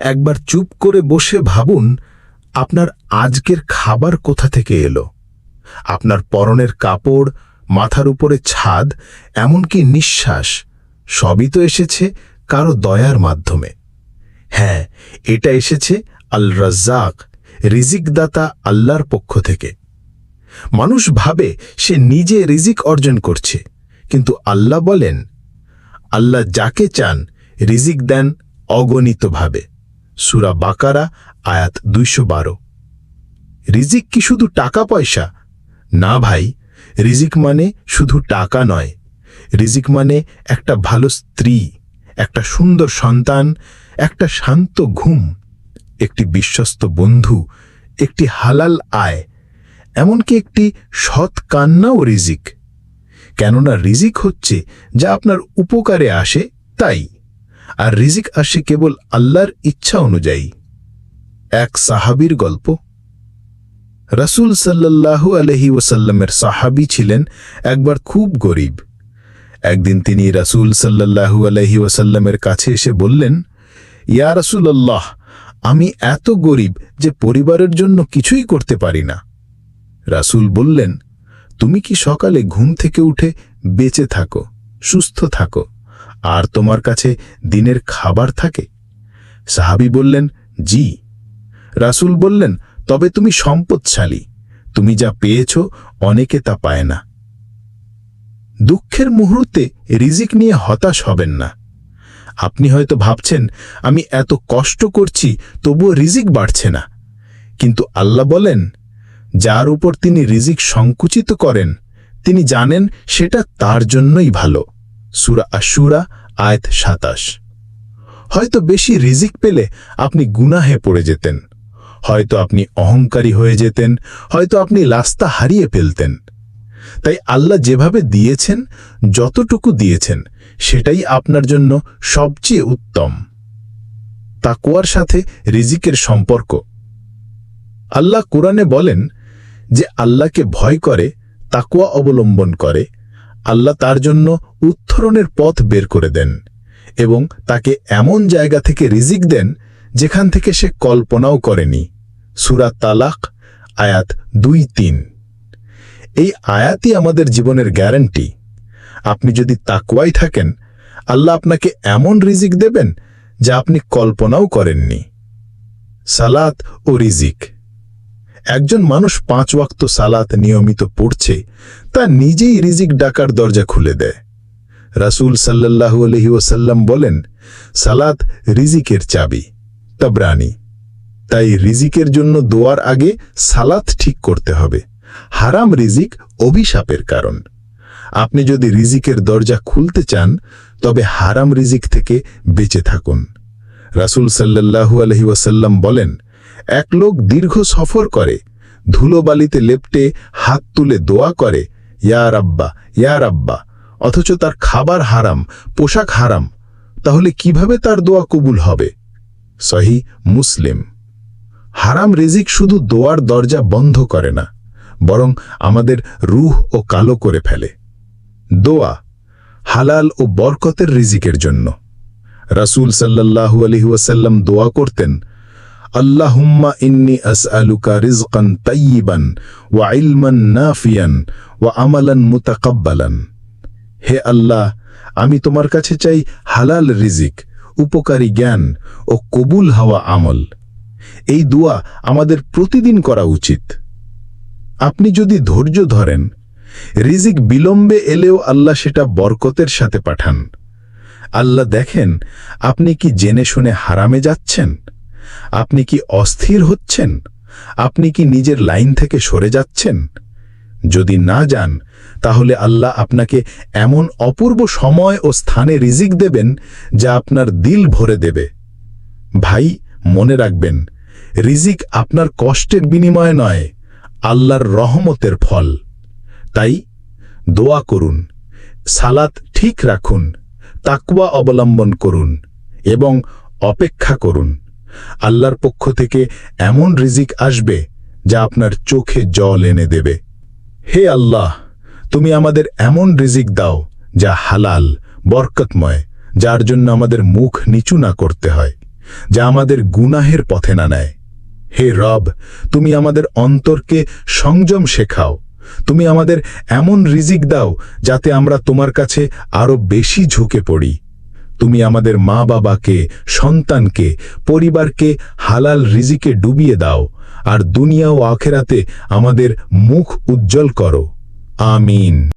একবার চুপ করে বসে ভাবুন, আপনার আজকের খাবার কোথা থেকে এলো? আপনার পরনের কাপড়, মাথার উপরে ছাদ, এমনকি নিঃশ্বাস, সবই তো এসেছে কারও দয়ার মাধ্যমে। হ্যাঁ এটা এসেছে আল রাজ্জাক রিজিকদাতা আল্লাহর পক্ষ থেকে। মানুষ ভাবে সে নিজে রিজিক অর্জন করছে, কিন্তু আল্লাহ বলেন, আল্লাহ যাকে চান, রিজিক দেন অগণিতভাবে। সুরা বাকারা, আয়াত দুইশো বারো। রিজিক কি শুধু টাকা পয়সা? না ভাই, রিজিক মানে শুধু টাকা নয়। রিজিক মানে একটা ভালো স্ত্রী, একটা সুন্দর সন্তান, একটা শান্ত ঘুম, একটি বিশ্বস্ত বন্ধু, একটি হালাল আয়, এমনকি একটি সৎ কান্নাও রিজিক। কেননা রিজিক হচ্ছে যা আপনার উপকারে আসে, তাই। আর রিজিক আসে কেবল আল্লাহর ইচ্ছা অনুযায়ী। এক সাহাবীর গল্প। রাসূল সাল্লাল্লাহু আলহি ওসাল্লামের সাহাবী ছিলেন একবার খুব গরিব। একদিন তিনি রাসূল সাল্লাল্লাহু আলহি ওসাল্লামের কাছে এসে বললেন, ইয়া রাসূলুল্লাহ, আমি এত গরিব যে পরিবারের জন্য কিছুই করতে পারি না। রাসূল বললেন, তুমি কি সকালে ঘুম থেকে উঠে বেঁচে থাকো, সুস্থ থাকো? আর তোমার কাছে দিনের খাবার থাকে? সাহাবি বললেন, জি। রাসূল বললেন, তবে তুমি সম্পদশালী। তুমি যা পেয়েছ, অনেকে তা পায় না। দুঃখের মুহূর্তে রিজিক নিয়ে হতাশ হবেন না। আপনি হয়তো ভাবছেন, আমি এত কষ্ট করছি, তবুও রিজিক বাড়ছে না। কিন্তু আল্লাহ বলেন, যার উপর তিনি রিজিক সংকুচিত করেন, তিনি জানেন সেটা তার জন্যই ভালো। সুরা আশুরা আয়াত সাতাশ। হয়তো বেশি রিজিক পেলে আপনি গুনাহে পড়ে যেতেন। হয়তো আপনি অহংকারী হয়ে যেতেন। হয়তো আপনি রাস্তা হারিয়ে ফেলতেন। তাই আল্লাহ যেভাবে দিয়েছেন, যতটুকু দিয়েছেন, সেটাই আপনার জন্য সবচেয়ে উত্তম। তাকুয়ার সাথে রিজিকের সম্পর্ক। আল্লাহ কোরআনে বলেন যে আল্লাহকে ভয় করে তাকুয়া অবলম্বন করে আল্লাহ তার জন্য উত্থরণের পথ বের করে দেন এবং তাকে এমন জায়গা থেকে রিজিক দেন যেখান থেকে সে কল্পনাও করেনি। সুরা তালাক, আয়াত দুই তিন। এই আয়াতই আমাদের জীবনের গ্যারান্টি। আপনি যদি তাকুয়াই থাকেন, আল্লাহ আপনাকে এমন রিজিক দেবেন যা আপনি কল্পনাও করেননি। সালাত ও রিজিক। একজন মানুষ পাঁচ ওয়াক্ত সালাত নিয়মিত পড়ছে, তা নিজেই রিজিক ডাকার দরজা খুলে দেয়। রাসূল সাল্লাল্লাহু আলহি ওসাল্লাম বলেন, সালাত রিজিকের চাবি, তবরানি। তাই রিজিকের জন্য দোয়ার আগে সালাত ঠিক করতে হবে। হারাম রিজিক অভিশাপের কারণ। আপনি যদি রিজিকের দরজা খুলতে চান, তবে হারাম রিজিক থেকে বেঁচে থাকুন। রাসূল সাল্লাল্লাহু আলহি ওয়াসাল্লাম বলেন এক লোক দীর্ঘ সফর করে, ধুলোবালিতে লেপটে হাত তুলে দোয়া করে, ইয়া রাব্বা ইয়া রাব্বা, অথচ তার খাবার হারাম, পোশাক হারাম, তাহলে কীভাবে তার দোয়া কবুল হবে? সহি মুসলিম। হারাম রেজিক শুধু দোয়ার দরজা বন্ধ করে না, বরং আমাদের রুহ ও কালো করে ফেলে। দোয়া হালাল ও বরকতের রিজিকের জন্য। রাসূল সাল্লাল্লাহু আলাইহি ওয়াসাল্লাম দোয়া করতেন আল্লাহুম্মা ইন্নি আসআলুকা রিজকান তাইয়িবান ওয়া ইলমান নাফিয়ান ওয়া আমালান মুতাকাব্বালান হে আল্লাহ, আমি তোমার কাছে চাই হালাল রিজিক, উপকারী জ্ঞান ও কবুল হওয়া আমল। এই দোয়া আমাদের প্রতিদিন করা উচিত। আপনি যদি ধৈর্য ধরেন, রিজিক বিলম্বে এলেও আল্লাহ সেটা বরকতের সাথে পাঠান। আল্লাহ দেখেন, আপনি কি জেনে শুনে হারামে যাচ্ছেন? আপনি কি অস্থির হচ্ছেন? আপনি কি নিজের লাইন থেকে সরে যাচ্ছেন? যদি না যান, তাহলে আল্লাহ আপনাকে এমন অপূর্ব সময় ও স্থানে রিজিক দেবেন যা আপনার দিল ভরে দেবে। ভাই, মনে রাখবেন, রিজিক আপনার কষ্টের বিনিময়ে নয়, আল্লাহর রহমতের ফল। তাই দোয়া করুন, সালাত ঠিক রাখুন তাকুয়া অবলম্বন করুন এবং অপেক্ষা করুন। আল্লাহর পক্ষ থেকে এমন রিজিক আসবে যা আপনার চোখে জল এনে দেবে। হে আল্লাহ, তুমি আমাদের এমন রিজিক দাও যা হালাল, বরকতময়, যার জন্য আমাদের মুখ নিচু না করতে হয়, যা আমাদের গুনাহের পথে না নেয়। হে রব, তুমি আমাদের অন্তরকে সংযম শেখাও। তুমি আমাদের এমন রিজিক দাও যাতে আমরা তোমার কাছে আরও বেশি ঝুঁকে পড়ি। তুমি আমাদের মা বাবাকে, সন্তানকে, পরিবারকে হালাল রিজিকে ডুবিয়ে দাও, আর দুনিয়া ও আখেরাতে আমাদের মুখ উজ্জ্বল করো। আমিন।